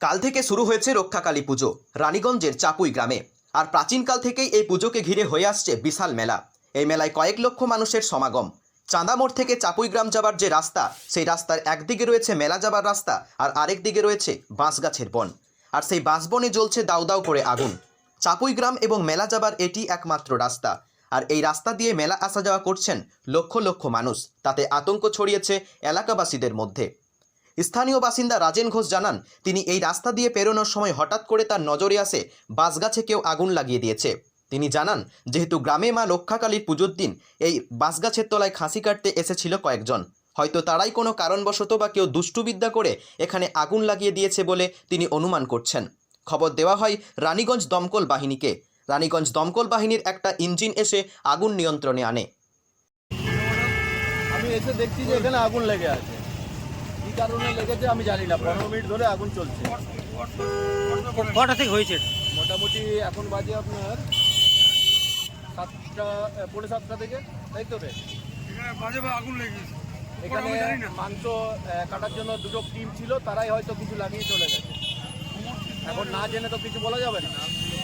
কাল থেকে শুরু হয়েছে রক্ষাকালী পুজো, রানীগঞ্জের চাপুই গ্রামে। আর প্রাচীনকাল থেকেই এই পুজোকে ঘিরে হয়ে আসছে বিশাল মেলা। এই মেলায় কয়েক লক্ষ মানুষের সমাগম। চাঁদামোড় থেকে চাপুই গ্রাম যাবার যে রাস্তা, সেই রাস্তার একদিকে রয়েছে মেলা যাবার রাস্তা, আর আরেক দিকে রয়েছে বাঁশগাছের বন। আর সেই বাঁশবনে জ্বলছে দাউ দাউ করে আগুন। চাপুই গ্রাম এবং মেলা যাবার এটি একমাত্র রাস্তা। আর এই রাস্তা দিয়ে মেলা আসা যাওয়া করছেন লক্ষ লক্ষ মানুষ। তাতে আতঙ্ক ছড়িয়েছে এলাকাবাসীদের মধ্যে। স্থানীয় বাসিন্দা রাজেন ঘোষ জানান, তিনি এই রাস্তা দিয়ে পেরোনোর সময় হঠাৎ করে তার নজরে আসে বাঁশগাছে কেউ আগুন লাগিয়ে দিয়েছে। তিনি জানান, যেহেতু গ্রামে মা লক্ষাকালীর পুজোর দিন, এই বাঁশগাছের তলায় খাসি কাটতে এসেছিল কয়েকজন। হয়তো তারাই কোনো কারণবশত বা কেউ দুষ্টুবিদ্যা করে এখানে আগুন লাগিয়ে দিয়েছে বলে তিনি অনুমান করছেন। খবর দেওয়া হয় রানীগঞ্জ দমকল বাহিনীকে। রানীগঞ্জ দমকল বাহিনীর একটা ইঞ্জিন এসে আগুন নিয়ন্ত্রণে আনে। আমি এসে দেখছি যে এখানে আগুন লেগে আছে। কি কারণে লেগেছে আমি জানি না পনেরো মিনিট ধরে আগুন চলছে। কটা থেকে হয়েছে মোটামুটি এখন বাজে আপনার সাতটা পৌনে সাতটা থেকে তাই তো রে এখানে আগুন লেগে গেছে এখানে মাংস কাটার জন্য দুটো টিম ছিল তারাই হয়তো কিছু লাগিয়ে চলে গেছে। এখন না জেনে তো কিছু বলা যাবে না।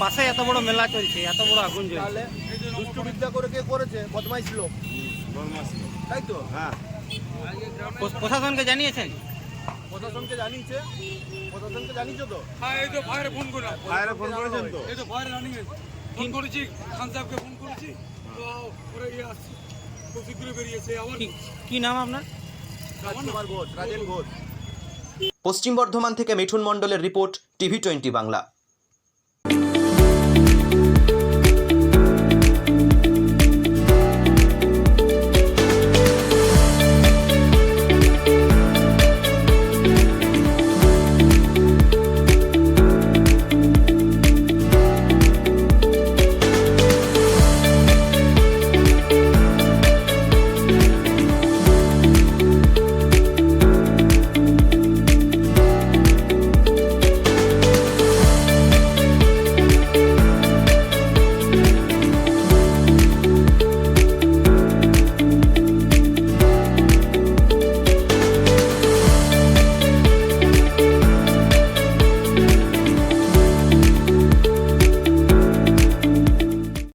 পাশে এত বড় মেলা চলছে এত বড় আগুন জ্বলছে। তাহলে দুষ্টবিদ্যা করে কে করেছে? বদমাইশ লোক। তাই তো? হ্যাঁ। প্রশাসনকে জানিয়েছেন? প্রশাসনকে জানিয়েছে? প্রশাসনকে জানিয়েছো তো? হ্যাঁ এই তো ফায়ারে ফোন করে ফায়ারে ফোন করেছেন তো? এই তো ফায়ারে রানিং ফোন করেছি খান সাহেবকে ফোন করেছি। তো ওরা ইয়ে আসছে। খুব শীঘ্রই বেরিয়েছে আবার কি- কি নাম আপনার? রাজকুমার ঘোষ রাজেন ঘোষ। পশ্চিম বর্ধমান থেকে মিঠুন মণ্ডলের রিপোর্ট টিভি টোয়েন্টি বাংলা।